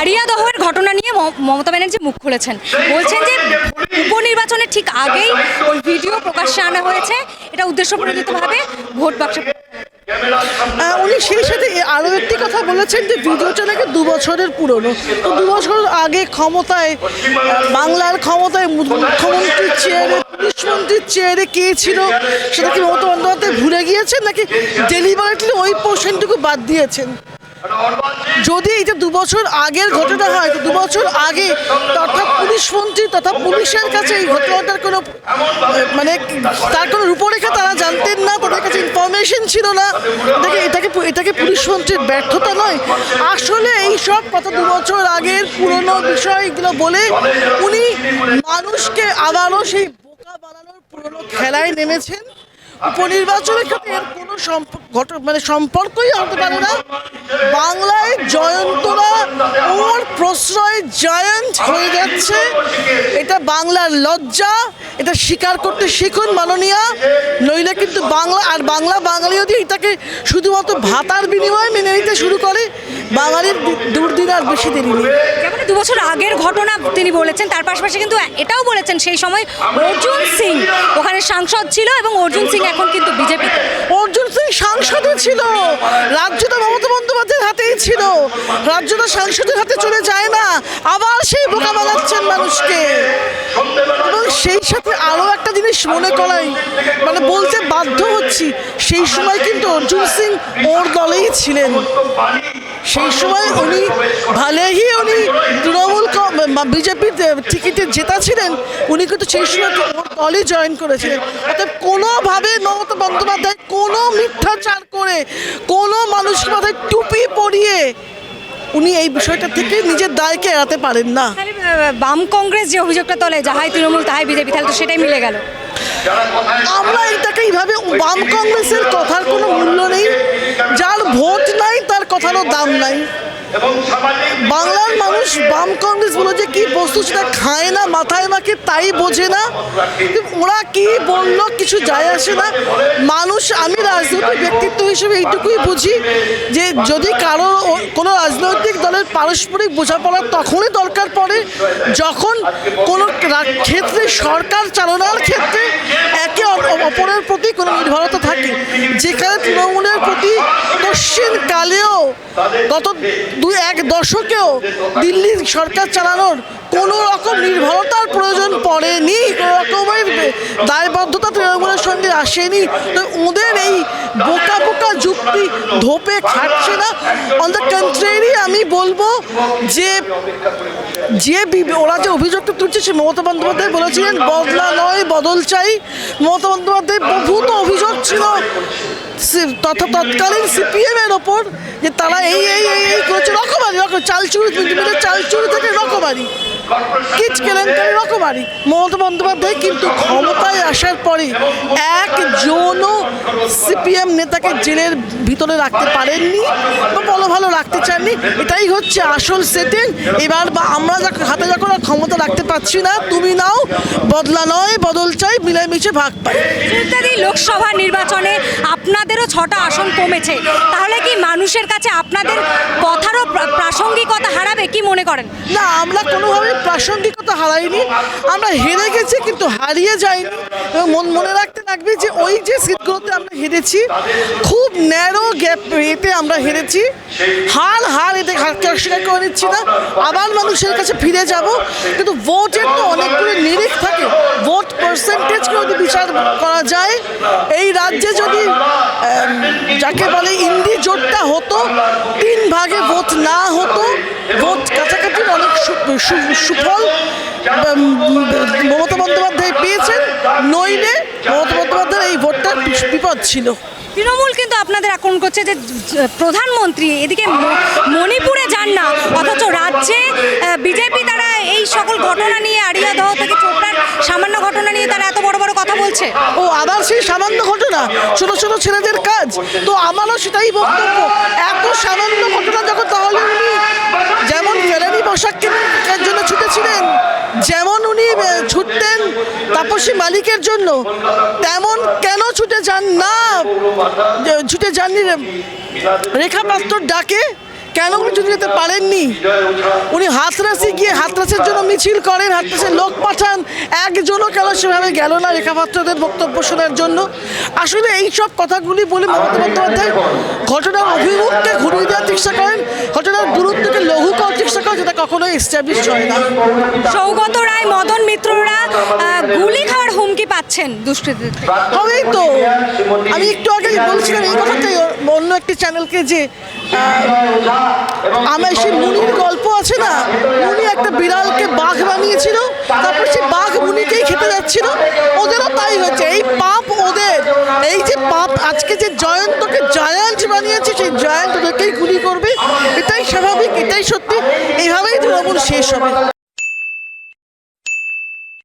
Area দহের ঘটনা নিয়ে মমতা ব্যানার্জি মুখ খুলেছেন। বলছেন যে উপনির্বাচনের ঠিক আগেই ওই ভিডিও প্রকাশ্যে আনা হয়েছে। এটা উদ্দেশ্য প্রণোদিতভাবে ভোট বাক্সে উনি সেই সাথে আরও একটি কথা বলেছেন যে ভিডিওটা নাকি দু বছরের পুরনো। তো দু বছর আগে ক্ষমতায় বাংলার ক্ষমতায় মুখ্যমন্ত্রীর চেয়ারে পুলিশমন্ত্রীর চেয়ারে কে ছিল? সেটা কি মমতা বন্দ্যোপাধ্যায় ভুলে গিয়েছেন নাকি ডেলিভারেটলি ওই পোর্শনটুকু বাদ দিয়েছেন? যদি এটা দু বছর আগের ঘটনা হয় দু বছর আগে অর্থাৎ পুলিশ মন্ত্রী তথা পুলিশের কাছে এই ঘটনাটার কোনো মানে তার কোনো রূপরেখা তারা জানতেন না, তাদের কাছে ইনফরমেশন ছিল না। এটাকে এটাকে এটাকে পুলিশ মন্ত্রীর ব্যর্থতা নয়। আসলে এই সব দু বছর আগের পুরনো বিষয়গুলো বলে উনি মানুষকে আবারও সেই বোকা বানানোর পুরনো খেলায় নেমেছেন। উপনির্বাচনের ক্ষেত্রে এর কোনো সম্প- মানে সম্পর্কই হতে পারে না। বাংলায় জয়ন্তরা ওর প্রশ্রয় জয়ন্ত হয়ে যাচ্ছে। এটা বাংলার লজ্জা। এটা স্বীকার করতে শিখুন মাননীয়া। নইলে কিন্তু বাংলা আর বাংলা বাঙালি যদি এটাকে শুধুমাত্র ভাতার বিনিময়ে মেনে নিতে শুরু করে বাঙালির দু- দুর্দিন আর বেশি দেরি নেই। যেমন দু বছর আগের ঘটনা তিনি বলেছেন তার পাশাপাশি কিন্তু এটাও বলেছেন সেই সময় অর্জুন সিং ওখানে সাংসদ ছিল এবং অর্জুন সিং এখন কিন্তু বিজেপি অর্জুন সিং সাংসদে ছিল। রাজ্যটা মমতা বন্দ্যোপাধ্যায়ের হাতেই ছিল। রাজ্যটা সাংসদের হাতে চলে যায় না। আবার সেই বোকা বানাচ্ছেন মানুষকে। এবং সেই সাথে আরও একটা জিনিস মনে করাই মানে বলতে বাধ্য হচ্ছি সেই সময় কিন্তু অর্জুন সিং ওর দলেই ছিলেন। সেই সময় উনি ভালেই উনি তৃণমূল বিজেপির টিকিটে জেতা ছিলেন উনি কিন্তু সেই সময় ওর দলই জয়েন করেছিলেন। অর্থাৎ কোনোভাবে মমতা বন্দ্যোপাধ্যায় কোনো মিথ্যাচার করে কোনো মানুষকে মাথায় টুপি পরিয়ে উনি এই বিষয়টা থেকে নিজের দায়কে এড়াতে পারেন না। বাম কংগ্রেস যে অভিযোগটা তোলে যাহাই তৃণমূল তাহাই বিজেপি তাহলে তো সেটাই মিলে গেল। আমরা এটাকে এইভাবে বাম কংগ্রেসের কথার কোনো মূল্য নেই? যার ভোট নাই তার কথারও দাম নাই। বাংলার মানুষ বাম কংগ্রেস বলে যে কি বস্তু সেটা খায় না মাথায় মাকে তাই বোঝে না। ওরা কি বলল কিছু যায় আসে না। মানুষ আমি রাজনৈতিক ব্যক্তিত্ব হিসেবে এইটুকুই বুঝি যে যদি কারও কোনো রাজনৈতিক দলের পারস্পরিক বোঝাপড়া তখনই দরকার পড়ে যখন কোনো ক্ষেত্রে সরকার চালনার ক্ষেত্রে একে অপরের প্রতি কোনো নির্ভরতা থাকে। যেখানে তৃণমূলের প্রতি দক্ষিণ কালেও গত দুই এক দশকেও দিল্লির সরকার চালানোর কোনো রকম নির্ভরতার প্রয়োজন পড়েনি, কোনো রকমের দায়বদ্ধতা তৃণমূলের সঙ্গে আসেনি তো ওদের এই বোকা বোকা যুক্তি ধোপে খাটছে না। অন দ্য কন্ট্রেরি আমি বলব যে যে ওরা যে অভিযোগটা তুলছে, সে মমতা বন্দ্যোপাধ্যায় বলেছিলেন, বদলা নয়, বদল চাই। মমতা বন্দ্যোপাধ্যায় বহুত অভিযোগ ছিল তথা তৎকালীন সিপিএম এর ওপর যে তারা এই এই এই এই করেছে, রকমারি রকম চাল চুরি মিলে চাল চুরি থেকে রকমারি। কিচ কেলেঙ্কারি রকমারি। মমতা বন্দ্যোপাধ্যায় কিন্তু ক্ষমতায় আসার পরে একজনও সিপিএম নেতাকে জেলের ভিতরে রাখতে পারেননি বা ভালো ভালো রাখতে চাননি। এটাই হচ্ছে আসল সেটিং এবার বা আমরা হাতে যখন আর ক্ষমতা রাখতে পারছি না, তুমি নাও, বদলা নয়, বদল চাই, মিলেমিশে ভাগ পাই। লোকসভা নির্বাচনে আপনাদেরও ছটা আসন কমেছে। তাহলে কি মানুষের কাছে আপনাদের কথারও প্রাসঙ্গিকতা হারাবে? কি মনে করেন? না, আমরা কোনোভাবে প্রাসঙ্গিকতা হারাইনি। আমরা হেরে গেছি কিন্তু হারিয়ে যাইনি। এবং মন, মনে রাখতে লাগবে যে ওই যে সিটগুলোতে আমরা হেরেছি, খুব ন্যারো গ্যাপ এতে আমরা হেরেছি। হার হার এতে হারকে অস্বীকার করে নিচ্ছি না। আবার মানুষের কাছে ফিরে যাব। কিন্তু ভোটের তো অনেকগুলো নিরিখ থাকে। ভোট পার্সেন্টেজকে যদি বিচার করা যায়, এই রাজ্যে যদি যাকে বলে ইন্ডি জোটটা হতো, তিন ভাগে ভোট না হতো, ভোট কাছাকাছি অনেক সুফল মমতা বন্দ্যোপাধ্যায় পেয়েছেন, নইলে মমতা বন্দ্যোপাধ্যায়ের এই ভোটটা বিপদ ছিল। তৃণমূল কিন্তু আপনাদের আক্রমণ করছে যে প্রধানমন্ত্রী, এদিকে মণিপুরে যান না, অথচ রাজ্যে বিজেপি তারা এই সকল ঘটনা নিয়ে আড়িয়া দহ থেকে কথা বলছে। ও আবার সেই সামান্য ঘটনা, ছোট ছোট ছেলেদের কাজ। তো আমারও সেটাই বক্তব্য। এত সামান্য ঘটনা যখন তাহলে উনি যেমন ফেরানি পোশাক কেনার জন্য ছুটেছিলেন, যেমন উনি ছুটতেন তাপসী মালিকের জন্য, তেমন কেন ছুটে যান না ছুটে যাননি রেখা পাত্রর ডাকে কেন উনি চলে যেতে পারেননি? উনি হাতরাসে গিয়ে হাতরাসের জন্য মিছিল করেন হাতরাসে লোক পাঠান। একজনও কেন সেভাবে গেল না? রেখাপাত্রদের বক্তব্য শোনার জন্য। আসলে এই সব কথাগুলি বলে মমতা বন্দ্যোপাধ্যায় ঘটনার অভিমুখকে ঘুরিয়ে দেওয়ার চেষ্টা করেন ঘটনার গুরুত্বকে লঘু করার চেষ্টা করেন যেটা কখনোই এস্টাবলিশ হয় না। সৌগত রায় মদন মিত্ররা গুলি খাওয়ার হুমকি পাচ্ছেন দুষ্কৃতীদের। হবেই তো। আমি একটু আগে বলছিলাম এই কথাটাই অন্য একটি চ্যানেলকে যে আমার সেই মুনির গল্প আছে না? মুনি একটা বিড়ালকে বাঘ বানিয়েছিল, তারপর সেই বাঘ মুনিকেই খেতে যাচ্ছিল। ওদেরও তাই হয়েছে এই পাপ ওদের। এই যে পাপ, আজকে যে জয়ন্তকে জায়ান্ট বানিয়েছে, সেই জয়ান্ত ওদেরকেই গুলি করবে। এটাই স্বাভাবিক, এটাই সত্যি। এইভাবেই তৃণমূল শেষ হবে।